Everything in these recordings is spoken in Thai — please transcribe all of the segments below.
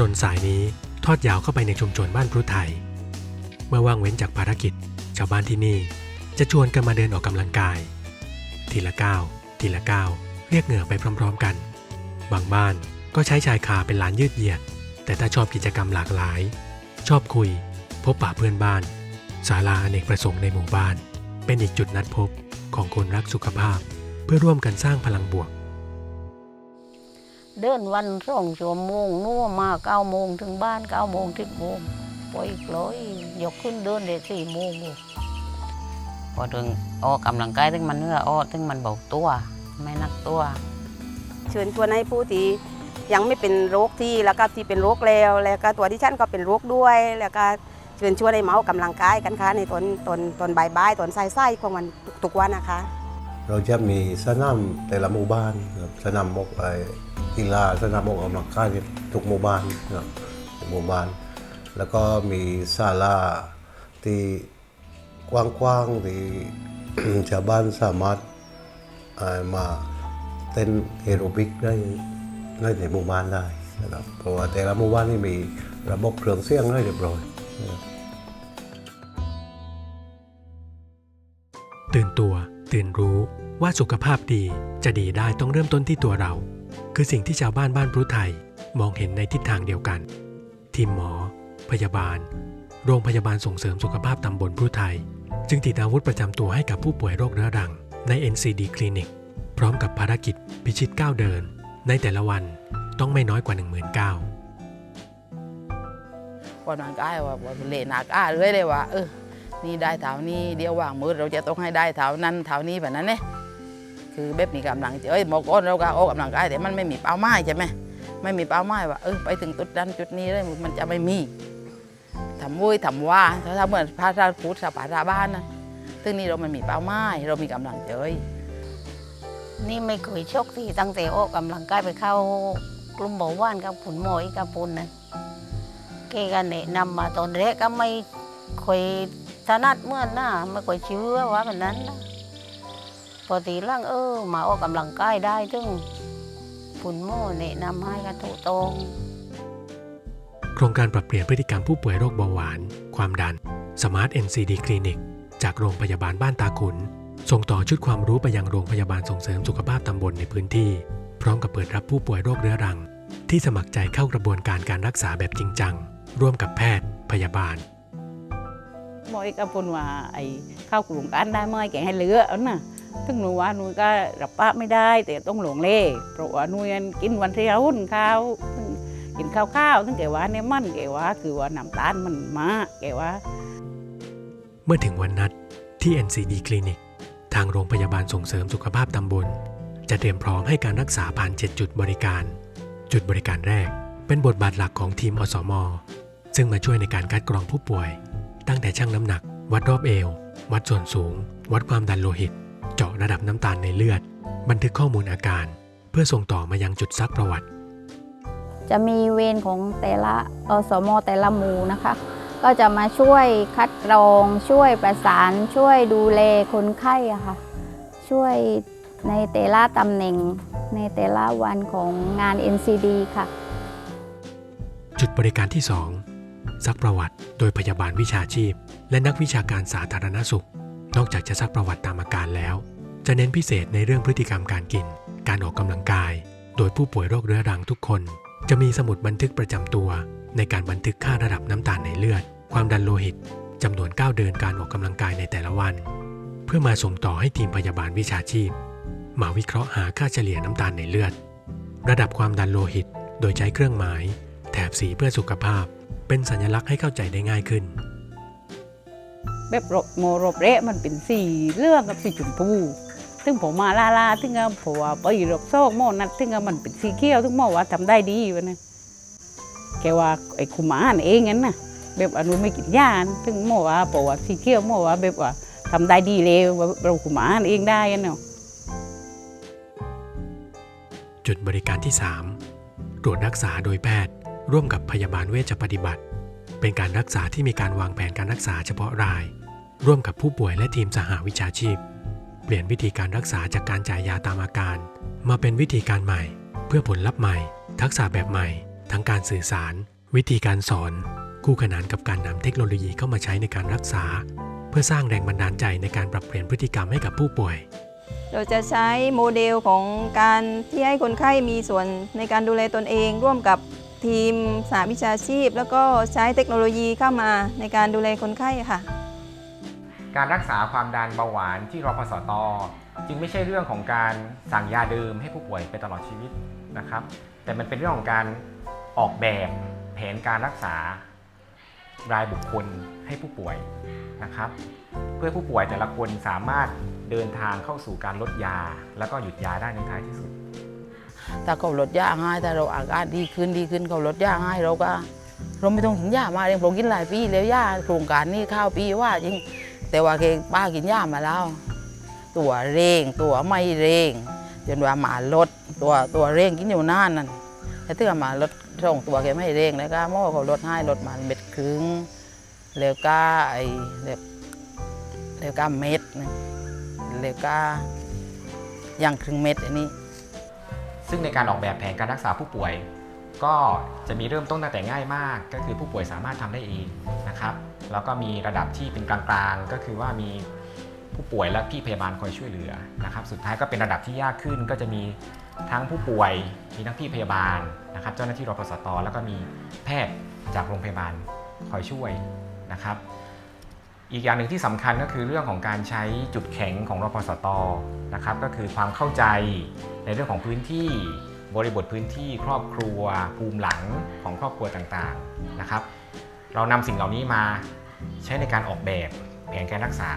นนสายนี้ทอดยาวเข้าไปในชุมชนบ้านพรุไทย เมื่อว่างเว้นจากภารกิจ ชาวบ้านที่นี่ จะชวนกันมาเดินออกกำลังกาย ทีละก้าวทีละก้าวเรียกเหงื่อไปพร้อม ๆ กัน บางบ้านก็ใช้ชายคาเป็นลานยืดเหยียด แต่ถ้าชอบกิจกรรมหลากหลาย ชอบคุย พบปะเพื่อนบ้านศาลาอเนกประสงค์ในหมู่บ้าน เป็นอีกจุดนัดพบของคนรักสุขภาพ เพื่อร่วมกันสร้างพลังบวก เดินวันสองชั่วโมงนู่นมาเก้าโมงถึงบ้านเก้าโมงสิบโมงปล่อยกลอยยกขึ้นเดินได้สี่โมงเลยพอถึงออกกำลังกายถึงมันเหนื้อออกถึงมันเบาตัวไม่หนักตัวเชิญชวนให้ผู้ที่ยังไม่เป็นโรคที่แล้วก็ที่เป็นโรคแล้วแล้วก็ตัวที่ฉันก็เป็นโรคด้วยแล้วก็เชิญชวนให้เมาออกกำลังกายกันค่ะในตอนตอนตอนบ่ายๆตอนสายๆของวันทุกๆวันนะคะ เราจะมีสนามแต่ละหมู่บ้านครับสนามมกไอ้ กีฬาสนามมกออกกำลังกายทุกหมู่บ้านครับทุกหมู่บ้าน แล้วก็มีศาลาที่กว้างๆที่ชาวบ้านสามารถมาเต้นแอโรบิกได้ได้ในหมู่บ้านได้นะครับเพราะว่าแต่ละหมู่บ้านนี่มีระบบเครื่องเสียงให้เรียบร้อยตื่นตัวตื่นรู้ว่าสุขภาพดีจะดีได้ต้องเริ่มต้นที่ตัวเรา คือสิ่งที่ชาวบ้านบ้านพรุไทยมองเห็นในทิศทางเดียวกัน ทีมหมอ พยาบาล โรงพยาบาลส่งเสริมสุขภาพตำบลพรุไทย จึงติดอาวุธประจำตัวให้กับผู้ป่วยโรคเรื้อรังใน NCD คลินิก พร้อมกับภารกิจพิชิตก้าวเดิน ในแต่ละวันต้องไม่น้อยกว่า1 9 0 0 0วันมันกายว่าว่าเล่นหนักอ้าเรื่อยเลยว่าเออนี่ได้เท่านี้เดี๋ยววางมือเราจะต้องให้ได้เท่านั้นเท่านี้แบบนั้นเนี่ย คือแบบมีกำลังเอ้ยบอกก่อนเราก็ออกกำลังกายแต่มันไม่มีเป้าหมายใช่ไหมไม่มีเป้าหมายว่าเออไปถึงจุดนั้นจุดนี้เลยมันจะไม่มีทำวุ้ยทำว่าถ้าทำเหมือนพระราพูดสปาราบ้านนะซึ่งนี่เรามันมีเป้าหมายเรามีกำลังใจนี่ไม่เคยโชกที่ตั้งแต่ออกกำลังกายไปเข้ากลุ่มเบาหวานกับผุนหมอยกับปุนนะแกก็แนะนำมาตอนแรกก็ไม่เคยถนัดเมื่อนนะไม่เคยเชื่อว่าแบบนั้นนะ พอทีหล่างเออมาออกกำลังกายได้ถึงผุนหมอแนะนำให้กันถูกตรงโครงการปรับเปลี่ยนพฤติกรรมผู้ป่วยโรคเบาหวาน ความดัน Smart NCD คลินิกจากโรงพยาบาลบ้านตาขุน ส่งต่อชุดความรู้ไปยังโรงพยาบาลส่งเสริมสุขภาพตำบลในพื้นที่ พร้อมกับเปิดรับผู้ป่วยโรคเรื้อรัง ที่สมัครใจเข้ากระบวนการการรักษาแบบจริงจัง ร่วมกับแพทย์ พยาบาลหมอยกับปุ่นว่าไอ้ข้าวกลุ่มกันได้ไหมแกงให้เหลือเอาน่ะ ถึงหนูว่าหนูก็รับปะไม่ได้ แต่ต้องหลงเล่เพราะว่าหนูยังกินวันเที่ยวหุ่นข้าวกินข้าวข้าวถึงแกว่าเนี่ยมันแกว่าคือว่าน้ำตาลมันมาแกว่า เมื่อถึงวันนัดที่ NCD คลินิก ทางโรงพยาบาลส่งเสริมสุขภาพตำบล จะเตรียมพร้อมให้การรักษาผ่าน 7 จุดบริการ จุดบริการแรก เป็นบทบาทหลักของทีมอสม ซึ่งมาช่วยในการคัดกรองผู้ป่วย ตั้งแต่ชั่งน้ำหนัก วัดรอบเอว วัดส่วนสูง วัดความดันโลหิต เจาะระดับน้ำตาลในเลือด บันทึกข้อมูลอาการ เพื่อส่งต่อมายังจุดซักประวัติ จะมีเวรของแต่ละอสมแต่ละหมู่นะคะ ก็จะมาช่วยคัดกรองช่วยประสาน ช่วยดูแลคนไข้อะค่ะ ช่วยในแต่ละตำแหน่งในแต่ละวันของงาน NCD ค่ะ จุดบริการที่ 2 ซักประวัติโดยพยาบาลวิชาชีพ และนักวิชาการสาธารณสุข นอกจากจะซักประวัติตามอาการแล้ว จะเน้นพิเศษในเรื่องพฤติกรรมการกิน การออกกำลังกาย โดยผู้ป่วยโรคเรื้อรังทุกคน จะมีสมุดบันทึกประจำตัว ในการบันทึกค่าระดับน้ำตาลในเลือด ความดันโลหิตจำนวนก้าวเดินการออกกำลังกายในแต่ละวัน เพื่อมาส่งต่อให้ทีมพยาบาลวิชาชีพ มาวิเคราะห์หาค่าเฉลี่ยน้ำตาลในเลือด ระดับความดันโลหิต โดยใช้เครื่องหมาย แถบสีเพื่อสุขภาพ เป็นสัญลักษณ์ให้เข้าใจได้ง่ายขึ้น แบบรบโมรบเละมันเป็นสีเหลื่องกับสีชมพูถึงผมมาลาลาถึงก็ผมว่าไปรบโซกโมนัดถึงก็มันเป็นสีเขียวถึงหมอว่าทำได้ดีวะนะแกว่าไอ้คุมานเองงั้นนะแบบอนุไม่กินยานถึงหมอว่าบอกว่าสีเขียวหมอว่าแบบว่าทำได้ดีเลยว่าเราคุมานเองได้กันเนาะจุดบริการที่ 3 ตรวจรักษาโดยแพทย์ร่วมกับพยาบาลเวชปฏิบัติ เป็นการรักษาที่มีการวางแผนการรักษาเฉพาะราย ร่วมกับผู้ป่วยและทีมสหวิชาชีพ เปลี่ยนวิธีการรักษาจากการจ่ายยาตามอาการ มาเป็นวิธีการใหม่ เพื่อผลลัพธ์ใหม่ ทักษะแบบใหม่ ทั้งการสื่อสาร วิธีการสอน คู่ขนานกับการนำเทคโนโลยีเข้ามาใช้ในการรักษา เพื่อสร้างแรงบันดาลใจในการปรับเปลี่ยนพฤติกรรมให้กับผู้ป่วย เราจะใช้โมเดลของการที่ให้คนไข้มีส่วนในการดูแลตนเอง ร่วมกับ ทีมสหวิชาชีพ แล้วก็ใช้เทคโนโลยีเข้ามาในการดูแลคนไข้ค่ะ การรักษาความดันเบาหวานที่รพสตจึงไม่ใช่เรื่องของการสั่งยาเดิมให้ผู้ป่วยไปตลอดชีวิตนะครับ แต่มันเป็นเรื่องของการออกแบบแผนการรักษารายบุคคลให้ผู้ป่วยนะครับ เพื่อผู้ป่วยแต่ละคนสามารถเดินทางเข้าสู่การลดยา แล้วก็หยุดยาได้ในท้ายที่สุด ถ้าเขาลดยาให้ถ้าเราอาการดีขึ้นดีขึ้นเขาลดยาให้เราก็ เราไม่ต้องกินยามาเองผมกินหลายปีแล้วยาโครงการนี้ข้าวปีว่าจริง แต่ว่าเคป้ากินยามาแล้ว ตัวเร่งตัวไม่เร่งจนว่าหมาลดตัวตัวเร่งกินอยู่นานนั่นแต่ถึงมาลดส่งตัวแกไม่เร่งแล้วก็หม้อเขาลดให้ลดมาเม็ดครึ่งแล้วก็ไอ้แบบแล้วก็เม็ดนึงแล้วก็อย่างครึ่งเม็ดอันนี้ ซึ่งในการออกแบบแผนการรักษาผู้ป่วย ก็จะมีเริ่มต้นตั้งแต่ง่ายมาก ก็คือผู้ป่วยสามารถทำได้เองนะครับ แล้วก็มีระดับที่เป็นกลางๆ ก็คือว่ามีผู้ป่วยและพี่พยาบาลคอยช่วยเหลือนะครับ สุดท้ายก็เป็นระดับที่ยากขึ้น ก็จะมีทั้งผู้ป่วย มีทั้งพี่พยาบาลนะครับ เจ้าหน้าที่รพสตแล้วก็มีแพทย์จากโรงพยาบาลคอยช่วยนะครับ อีกอย่างหนึ่งที่สำคัญก็คือเรื่องของการใช้จุดแข็งของรพสตนะครับก็คือความเข้าใจในเรื่องของพื้นที่บริบทพื้นที่ครอบครัว ภูมิหลังของครอบครัวต่างๆนะครับ เรานำสิ่งเหล่านี้มาใช้ในการออกแบบแผนการรักษา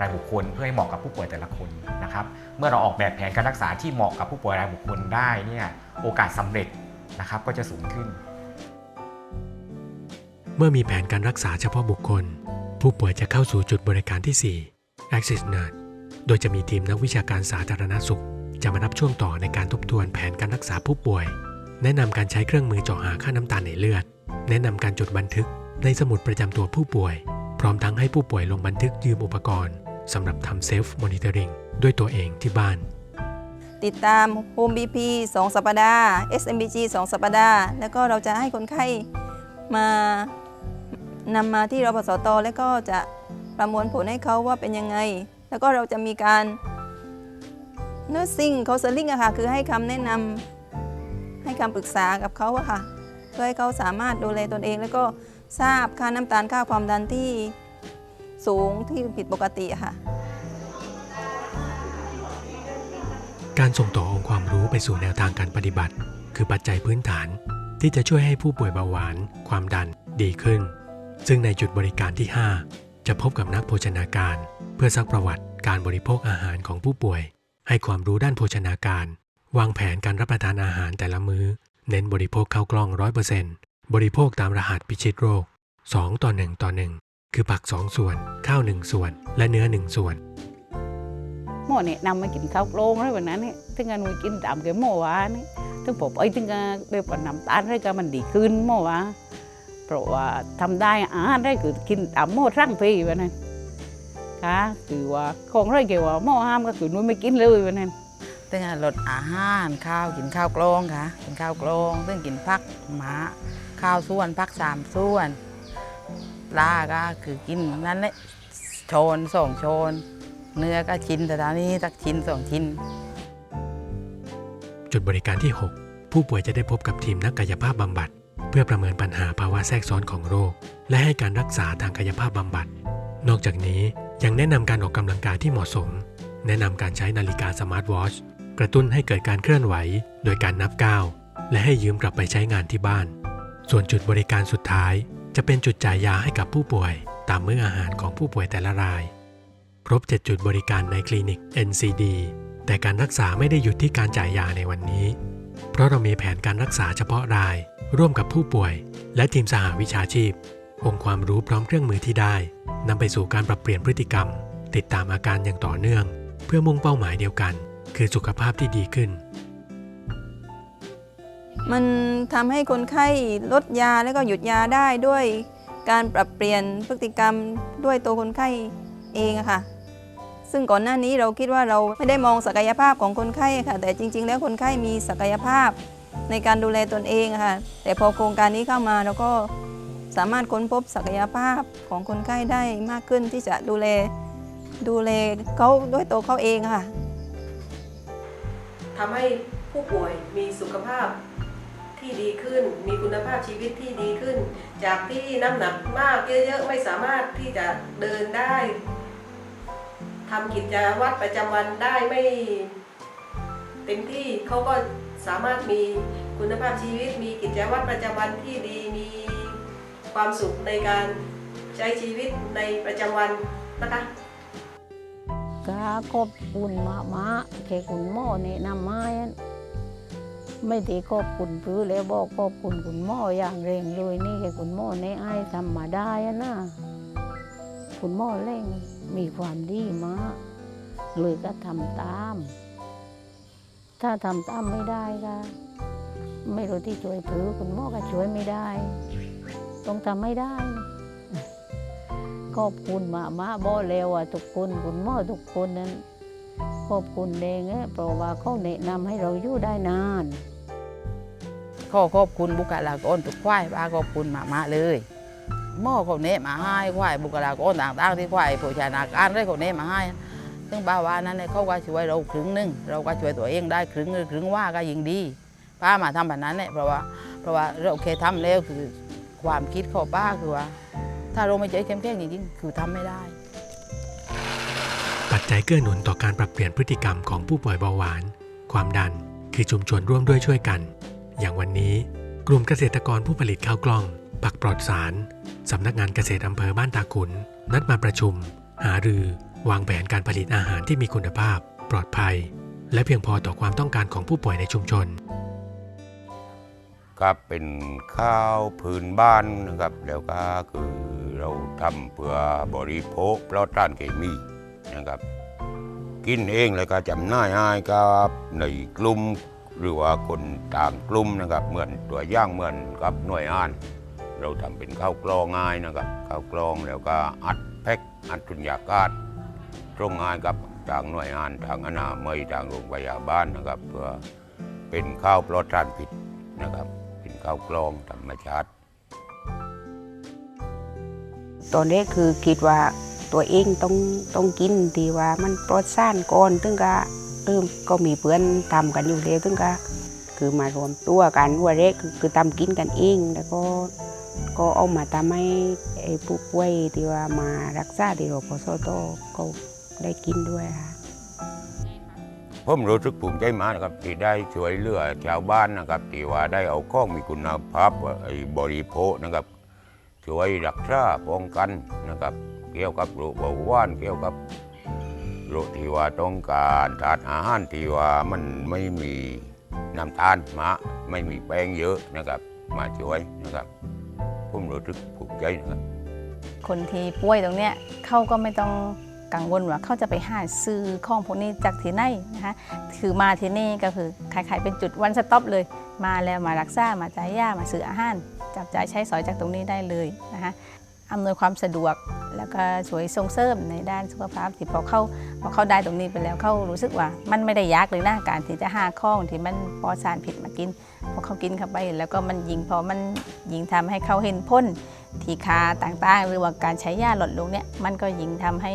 รายบุคคล เพื่อให้เหมาะกับผู้ป่วยแต่ละคนนะครับเมื่อเราออกแบบแผนการรักษาที่เหมาะกับผู้ป่วยรายบุคคลได้เนี่ยโอกาสสำเร็จนะครับก็จะสูงขึ้น เมื่อมีแผนการรักษาเฉพาะบุคคล ผู้ป่วยจะเข้าสู่จุดบริการที่ 4 Access Nurse โดยจะมีทีมนักวิชาการสาธารณสุข จะมารับช่วงต่อในการทบทวนแผนการรักษาผู้ป่วย แนะนำการใช้เครื่องมือเจาะหาค่าน้ำตาลในเลือด แนะนำการจดบันทึกในสมุดประจำตัวผู้ป่วย พร้อมทั้งให้ผู้ป่วยลงบันทึกยืมอุปกรณ์สำหรับทำเซฟมอนิเตอร์ริงด้วยตัวเองที่บ้าน ติดตาม Home BP 2 สัปดาห์ SMBG 2 สัปดาห์ แล้วก็เราจะให้คนไข้มา นำมาที่รพสตแล้วก็จะประมวลผลให้เขาว่าเป็นยังไง แล้วก็เราจะมีการ nursing counseling อะค่ะ คือให้คำแนะนำให้คำปรึกษากับเขาอะค่ะ เพื่อให้เขาสามารถดูแลตนเอง แล้วก็ทราบค่าน้ำตาลค่าความดันที่สูงที่ผิดปกติค่ะ การส่งต่อองค์ความรู้ไปสู่แนวทางการปฏิบัติ คือปัจจัยพื้นฐานที่จะช่วยให้ผู้ป่วยเบาหวาน ความดันดีขึ้น ซึ่งในจุดบริการที่ 5 จะพบกับนักโภชนาการ เพื่อซักประวัติการบริโภคอาหารของผู้ป่วย ให้ความรู้ด้านโภชนาการ วางแผนการรับประทานอาหารแต่ละมื้อ เน้นบริโภคข้าวกล้อง 100%บริโภคตามรหัสพิชิตโรค 2 ต่อ 1 ต่อ 1 คือผัก 2 ส่วน ข้าว 1 ส่วน และเนื้อ 1 ส่วนหมอเนี่ยนำมากินข้าวโกลงอะไรแบบนั้นเนี่ยถึงกันกินตามแกหมอวานี่ถึงผมไอ้ถึงกันแบบว่าน้ำตาลอะไรก็มันดีขึ้นหมอว่า เพราะว่าทำได้อาหารได้คือกินตามหมอสั่งพีแบบนั้นค่ะคือว่าของอะไรเกี่ยวว่าหมอห้ามก็คือนุ้ยไม่กินเลยแบบนั้นตึงอะลดอาหารข้าวกินข้าวกล้องค่ะกินข้าวกล้องตึงกินพักหมาข้าวส่วนพักสามส่วนปลาก็คือกินนั่นแหละโชนสองโชน เนื้อก็ชิ้นแต่ตอนนี้สักชิ้นสองชิ้น จุดบริการที่ 6 ผู้ป่วยจะได้พบกับทีมนักกายภาพบำบัดเพื่อประเมินปัญหาภาวะแทรกซ้อนของโรค และให้การรักษาทางกายภาพบำบัด นอกจากนี้ยังแนะนำการออกกำลังกายที่เหมาะสม แนะนำการใช้นาฬิกาสมาร์ทวอชกระตุ้นให้เกิดการเคลื่อนไหว โดยการนับก้าวและให้ยืมกลับไปใช้งานที่บ้าน ส่วนจุดบริการสุดท้าย จะเป็นจุดจ่ายยาให้กับผู้ป่วย ตามมื้ออาหารของผู้ป่วยแต่ละราย ครบ 7 จุดบริการในคลินิก NCD แต่การรักษาไม่ได้หยุดที่การจ่ายยาในวันนี้ เพราะเรามีแผนการรักษาเฉพาะราย ร่วมกับผู้ป่วย และทีมสหวิชาชีพ องค์ความรู้พร้อมเครื่องมือที่ได้นำไปสู่การปรับเปลี่ยนพฤติกรรม ติดตามอาการอย่างต่อเนื่อง เพื่อมุ่งเป้าหมายเดียวกัน คือสุขภาพที่ดีขึ้น มันทำให้คนไข้ลดยาแล้วก็หยุดยาได้ด้วยการปรับเปลี่ยนพฤติกรรมด้วยตัวคนไข้เองค่ะ ซึ่งก่อนหน้านี้เราคิดว่าเราไม่ได้มองศักยภาพของคนไข้ค่ะ แต่จริง ๆ แล้วคนไข้มีศักยภาพ ในการดูแลตนเองค่ะ แต่พอโครงการนี้เข้ามาเราก็สามารถค้นพบศักยภาพของคนไข้ได้มากขึ้นที่จะดูแลดูแลเขาด้วยตัวเขาเองค่ะทำให้ผู้ป่วยมีสุขภาพที่ดีขึ้น มีคุณภาพชีวิตที่ดีขึ้น จากที่น้ำหนักมากเยอะๆไม่สามารถที่จะเดินได้ทำกิจวัตรประจำวันได้ไม่ เต็มที่เขาก็สามารถมีคุณภาพชีวิต มีกิจวัตรประจำวันที่ดีมีความสุขในการใช้ชีวิตในประจำวันนะคะก็ขอบคุณมามาแค่คุณหมอแนะนำมาไม่ได้ขอบคุณพื้เลยบอกขอบคุณคุณหมออย่างเร่งเลยนี่แค่คุณหมอแนไอ้ทำมาได้นะคุณหมอเร่งมีความดีมากเลยก็ทำตาม ถ้าทำตามไม่ได้ก็ไม่รู้ที่ช่วยผือคุณหมอก็ช่วยไม่ได้ ต้องทำไม่ได้ขอบคุณมามาบอกแล้วว่าทุกคนคุณหมอทุกคนนั้นขอบคุณเองะเพราะว่าเขาแนะนำให้เราอยู่ได้นานขอขอบคุณบุคลากรทุกฝ่ายป้าขอบคุณมากๆเลยหม้อเขาเนะมาให้ฝ่ายบุคลากรต่างๆที่ฝ่ายผู้ชานาการได้เขาเนะมาให้ ซึ่งป้าว่านั้นเนี่ยเขาก็ช่วยเราครึ่งหนึ่งเราก็ช่วยตัวเองได้ครึ่งหรือครึ่งว่าก็ยิ่งดีป้ามาทำแบบนั้นเนี่ยเพราะว่าเพราะว่าเราเคยทำแล้วคือความคิดของป้าคือว่า ถ้าเราไม่ใจเข้มแข็งจริงๆคือทำไม่ได้ ปัจจัยเกื้อหนุนต่อการปรับเปลี่ยนพฤติกรรมของผู้ป่วยเบาหวาน ความดันคือชุมชนร่วมด้วยช่วยกัน อย่างวันนี้กลุ่มเกษตรกรผู้ผลิตข้าวกล้อง ผักปลอดสารสำนักงานเกษตรอำเภอบ้านตาขุน นัดมาประชุม หารือ วางแผนการผลิตอาหารที่มีคุณภาพ ปลอดภัย และเพียงพอต่อความต้องการของผู้ป่วยในชุมชน ครับเป็นข้าวพื้นบ้านนะครับ แล้วก็คือเราทำเพื่อบริโภคปลอดสารเคมีนะครับ กินเองแล้วก็จำหน่ายให้กับในกลุ่มหรือว่าคนต่างกลุ่มนะครับ เหมือนตัวย่างเหมือนกับหน่วยงาน เราทำเป็นข้าวกลองง่ายนะครับข้าวกลองแล้วก็อัดแพ็คอัดสุญญากาศ ตรงงายกับทางหน่วยงานทางอนามัยทางโรงพยาบาลนะครับ เพื่อเป็นข้าวปลอดสารพิษนะครับ เป็นข้าวกลองธรรมชาติตอนแรกคือคิดว่าตัวเองต้องต้องกินที่ว่ามันปลอดสารก่อนถึงก็เริ่มก็มีเพื่อนทำกันอยู่แล้วถึงก็คือมารวมตัวกันว่าแรกคือทำกินกันเองแล้วก็ก็เอามาทำให้ไอ้ผู้ป่วยที่ว่ามารักษาที่โรงพยาบาลโตก็ ได้กินด้วยค่ะ ผมรู้สึกภูมิใจมากนะครับที่ได้ช่วยเหลือชาวบ้านนะครับที่ว่าได้เอาข้องมีคุณภาพไอ้บริโภคนะครับช่วยรักษาป้องกันนะครับ เกี่ยวกับโรคเบาหวานเกี่ยวกับโรคที่ว่าต้องการทานอาหารที่ว่ามันไม่มีน้ำตาลมะไม่มีแป้งเยอะนะครับ มาช่วยนะครับผมรู้สึกภูมิใจนะครับคนที่ป่วยตรงเนี้ยเขาก็ไม่ต้อง กังวลว่าเขาจะไปหาซื้อของพวกนี้จากที่ไหนนะคะคือมาที่นี่ก็คือขายๆเป็นจุดวันสต็อปเลย มาแล้วมารักษามาจ่ายยามาซื้ออาหารจับจ่ายใช้สอยจากตรงนี้ได้เลยนะคะอำนวยความสะดวกแล้วก็ช่วยส่งเสริมในด้านสุขภาพที่พอเข้าพอเข้าได้ตรงนี้ไปแล้วเขารู้สึกว่า มันไม่ได้ยากเลยนะการที่จะหาข้องที่มันปอสารผิดมากินพอเขากินเข้าไป แล้วก็มันยิงพอมันยิงทำให้เขาเห็นพ้นทีคาต่างๆ หรือว่าการใช้ยาลดลงเนี่ยมันก็ยิงทำให้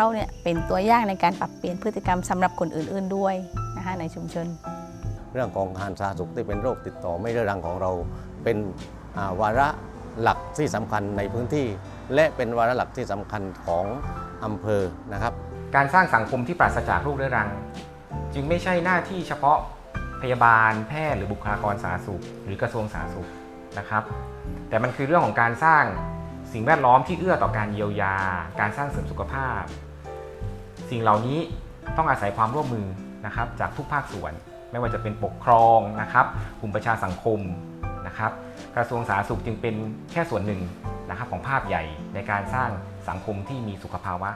เขาเนี่ยเป็นตัวอย่างในการปรับเปลี่ยนพฤติกรรมสำหรับคนอื่น ๆด้วยนะคะในชุมชน เรื่องของการสาธารณสุขที่เป็นโรคติดต่อไม่เรื้อรังของเรา เป็นอ่าวาระหลักที่สำคัญในพื้นที่ และเป็นวาระหลักที่สำคัญของอำเภอนะครับ การสร้างสังคมที่ปราศจากโรคเรื้อรัง จึงไม่ใช่หน้าที่เฉพาะพยาบาลแพทย์หรือบุคลากรสาธารณสุข หรือกระทรวงสาธารณสุขนะครับ แต่มันคือเรื่องของการสร้างสิ่งแวดล้อมที่เอื้อต่อการเยียวยา การสร้างเสริมสุขภาพ สิ่งเหล่านี้ต้องอาศัยความร่วมมือนะครับจากทุกภาคส่วน ไม่ว่าจะเป็นปกครองนะครับกลุ่มประชาสังคมนะครับ กระทรวงสาธารณสุขจึงเป็นแค่ส่วนหนึ่งนะครับของภาพใหญ่ในการสร้างสังคมที่มีสุขภาวะ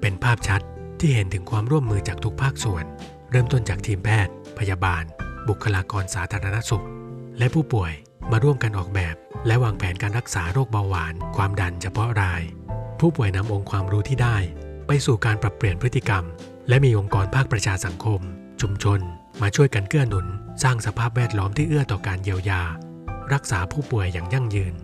เป็นภาพชัดที่เห็นถึงความร่วมมือจากทุกภาคส่วน เริ่มต้นจากทีมแพทย์ พยาบาล บุคลากรสาธารณสุข และผู้ป่วยมาร่วมกันออกแบบ และวางแผนการรักษาโรคเบาหวาน ความดันเฉพาะราย ผู้ป่วยนำองค์ความรู้ที่ได้ ไปสู่การปรับเปลี่ยนพฤติกรรม และมีองค์กรภาคประชาสังคม ชุมชน มาช่วยกันเกื้อหนุน สร้างสภาพแวดล้อมที่เอื้อต่อการเยียวยา รักษาผู้ป่วยอย่างยั่งยืน